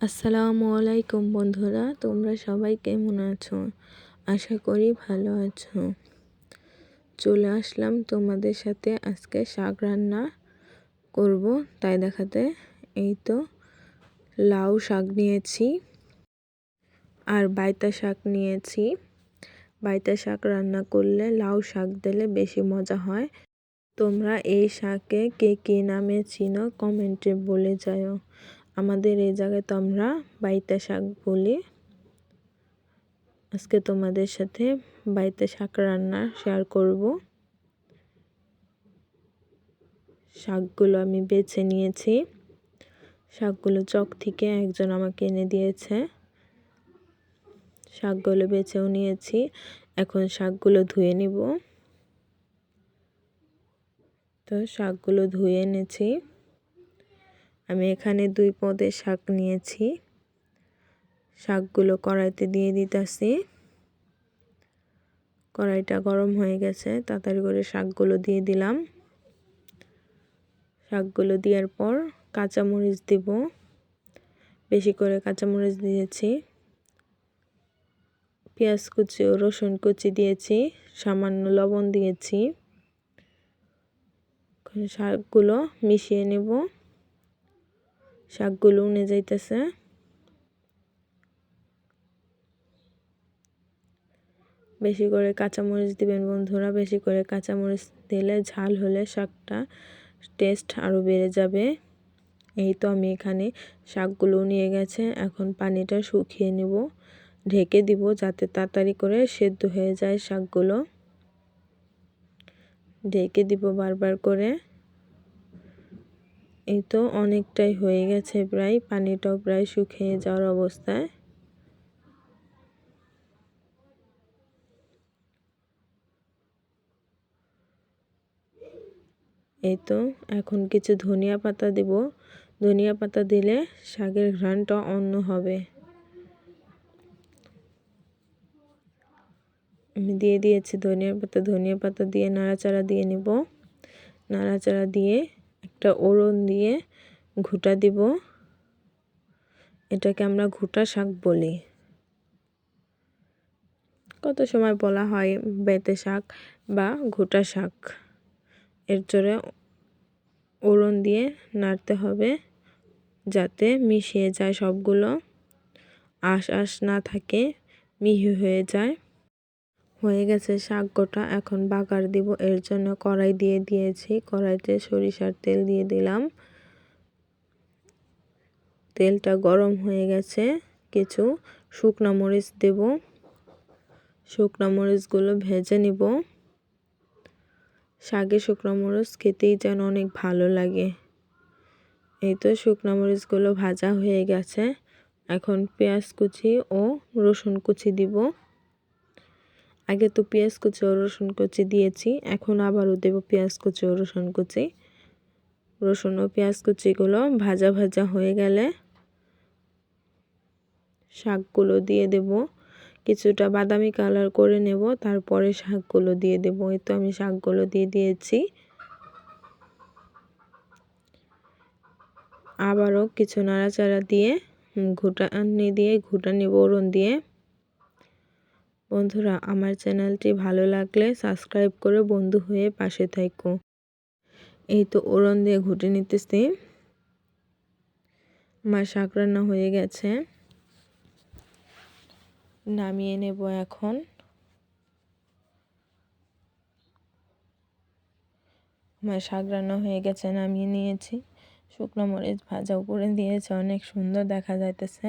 আসসালামু আলাইকুম বন্ধুরা, তোমরা সবাই কেমন আছো? আশা করি ভালো আছো। চলে আসলাম তোমাদের সাথে আজকে শাক রান্না করব। তাই দেখাতে এই তো লাউ শাক নিয়েছি আর বাইতা শাক নিয়েছি। বাইতা শাক রান্না করলে লাউ শাক দিলে বেশি মজা হয়। তোমরা এই শাকে কে কী নামে চিনো? কমেন্টে বলে যাও আমাদের এই জায়গায় তো আমরা বাইতা শাক বলি। আজকে তোমাদের সাথে বাইতা শাক রান্না শেয়ার করব। শাকগুলো আমি বেছে নিয়েছি। শাকগুলো চক থেকে একজন আমাকে এনে দিয়েছে। শাকগুলো বেছেও নিয়েছি। এখন শাকগুলো ধুয়ে নিব। তো শাকগুলো ধুয়ে এনেছি। আমি এখানে দুই পদের শাক নিয়েছি। শাকগুলো কড়াইতে দিয়ে দিতেছি। কড়াইটা গরম হয়ে গেছে, তাড়াতাড়ি করে শাকগুলো দিয়ে দিলাম। শাকগুলো দেওয়ার পর কাঁচামরিচ দিব। বেশি করে কাঁচামরিচ দিয়েছি। পেঁয়াজ কুচি ও রসুন কুচি দিয়েছি, সামান্য লবণ দিয়েছি। শাকগুলো মিশিয়ে নেব। শাকগুলো উনে যাইতেছে। বেশি করে কাঁচামরিচ দিবেন বন্ধুরা, বেশি করে কাঁচামরিচ দিলে ঝাল হলে শাকটা টেস্ট আরও বেড়ে যাবে। এই তো আমি এখানে শাকগুলো নিয়ে গেছে, এখন পানিটা শুকিয়ে নেব। ঢেকে দিব যাতে তাড়াতাড়ি করে সেদ্ধ হয়ে যায় শাকগুলো। ঢেকে দিব বারবার করে। এই তো অনেকটাই হয়ে গেছে প্রায়, পানিটাও প্রায় শুকিয়ে যাওয়ার অবস্থায়। এই তো এখন কিছু ধনিয়া পাতা দেব। ধনিয়া পাতা দিলে শাকের ঘ্রাণটা অন্য হবে। আমি দিয়ে দিয়েছি ধনিয়া পাতা। ধনিয়া পাতা দিয়ে নাড়াচাড়া দিয়ে নেব। নাড়াচাড়া দিয়ে একটা ওড়ন দিয়ে ঘুটা দিব। এটাকে আমরা ঘুটা শাক বলি। কত সময় বলা হয় বেতে শাক বা ঘুটা শাক? এর জোরে ওড়ন দিয়ে নাড়তে হবে যাতে মিশিয়ে যায় সবগুলো। আশ আশ না থাকে, মিহি হয়ে যায়। হয়ে গেছে শাক গোটা, এখন বাগার দিব। এর জন্য কড়াই দিয়ে দিয়েছি। কড়াইতে সরিষার তেল দিয়ে দিলাম। তেলটা গরম হয়ে গেছে। কিছু শুকনো মরিচ দেব। শুকনো মরিচগুলো ভেজে নিব। শাকে শুকনো মরিচ খেতেই যেন অনেক ভালো লাগে। এই তো শুকনো মরিচগুলো ভাজা হয়ে গেছে। এখন পেঁয়াজ কুচি ও রসুন কুচি দিব। আগে তো পেঁয়াজ কুচি ও রসুন কুচি দিয়েছি, এখন আবারও দেব পেঁয়াজ কুচি ও রসুন কুচি। রসুন ও পেঁয়াজ কুচিগুলো ভাজা ভাজা হয়ে গেলে শাকগুলো দিয়ে দেব। কিছুটা বাদামি কালার করে নেব, তারপরে শাকগুলো দিয়ে দেব। এই তো আমি শাকগুলো দিয়ে দিয়েছি। আবারও কিছু নাড়াচাড়া দিয়ে ঘুটানি দিয়ে, ঘুটানি বরণ দিয়ে বন্ধুরা, আমার চ্যানেলটি ভালো লাগলে সাবস্ক্রাইব করে বন্ধু হয়ে পাশে থাকো। এই তো ওরন দিয়ে ঘুটে নিতেছি। আমার শাক রান্না হয়ে গেছে। নামিয়ে নেব এখন। আমার শাক রান্না হয়ে গেছে, নামিয়ে নিয়েছি। শুকনো মরিচ ভাজা উপরে দিয়েছে, অনেক সুন্দর দেখা যাইতেছে।